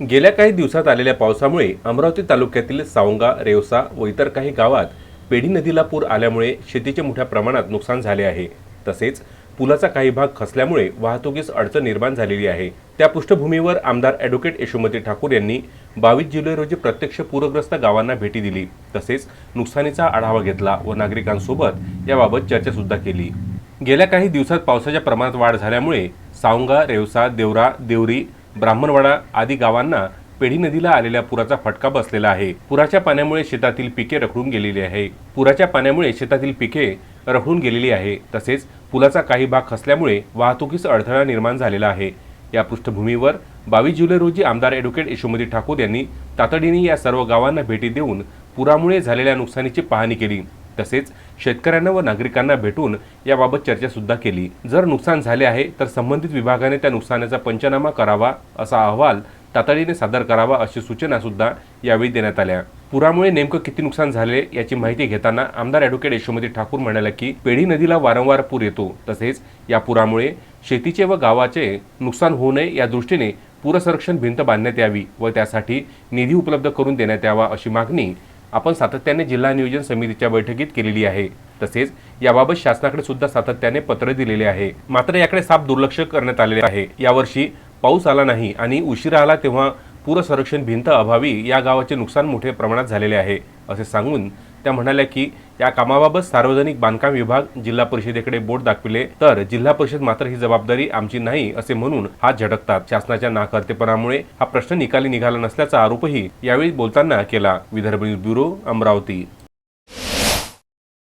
गेल्या काही दिवसात आलेल्या पावसामुळे अमरावती तालुक्यातील सावंगा रेवसा व इतर काही गावात पेढी नदीला पूर आल्यामुळे शेतीचे मोठ्या प्रमाणात नुकसान झाले आहे. तसेच पुलाचा काही भाग खसल्यामुळे वाहतुकीस अडचण निर्माण झालेली आहे. त्या पृष्ठभूमीवर आमदार ॲडव्होकेट यशोमती ठाकूर यांनी बावीस जुलै रोजी प्रत्यक्ष पूरग्रस्त गावांना भेटी दिली. तसेच नुकसानीचा आढावा घेतला व नागरिकांसोबत याबाबत चर्चासुद्धा केली. गेल्या काही दिवसात पावसाच्या प्रमाणात वाढ झाल्यामुळे सावंगा रेवसा देवरा देवरी ब्राह्मणवाडा आदी गावांना पेढी नदीला आलेल्या पुराचा फटका बसलेला आहे. पुराच्या पाण्यामुळे शेतातील पिके रखडून गेलेली आहे. पुराच्या पाण्यामुळे शेतातील पिके रखडून गेलेली आहे. तसेच पुलाचा काही भाग खसल्यामुळे वाहतुकीस अडथळा निर्माण झालेला आहे. या पृष्ठभूमीवर बावीस जुलै रोजी आमदार ॲडव्होकेट यशोमती ठाकूर यांनी तातडीने या सर्व गावांना भेटी देऊन पुरामुळे झालेल्या नुकसानीची पाहणी केली. तसेच शेतकऱ्यांना व नागरिकांना भेटून याबाबत चर्चासुद्धा केली. जर नुकसान झाले आहे तर संबंधित विभागाने त्या नुकसानाचा पंचनामा करावा असा अहवाल तातडीने सादर करावा अशी सूचना सुद्धा यावेळी देण्यात आल्या. पुरामुळे नेमकं किती नुकसान झाले याची माहिती घेताना आमदार ॲडव्होकेट यशोमती ठाकूर म्हणाल्या की पेढी नदीला वारंवार पूर येतो. तसेच या पुरामुळे शेतीचे व गावाचे नुकसान होऊ नये या दृष्टीने पूरसंरक्षण भिंत बांधण्यात यावी व त्यासाठी निधी उपलब्ध करून देण्यात यावा अशी मागणी आपण सातत्याने जिल्हा नियोजन समितीच्या बैठकीत केलेली आहे. तसेच याबाबत शासनाकडे सुद्धा सातत्याने पत्र दिलेले आहे. मात्र याकडे साफ दुर्लक्ष करण्यात आलेले आहे. यावर्षी पाऊस आला नाही आणि उशिरा आला तेव्हा पूरसंरक्षण भिंत अभावी या गावाचे नुकसान मोठ्या प्रमाणात झालेले आहे असे सांगून त्या म्हणाल्या की या कामाबाबत सार्वजनिक बांधकाम विभाग जिल्हा परिषदेकडे बोट दाखविले तर जिल्हा परिषद मात्र ही जबाबदारी आमची नाही असे म्हणून हात झटकतात. शासनाच्या नाकर्तेपणामुळे हा प्रश्न निकाली निघाला नसल्याचा आरोपही यावेळी बोलताना केला. Vidarbha news bureau Amravati.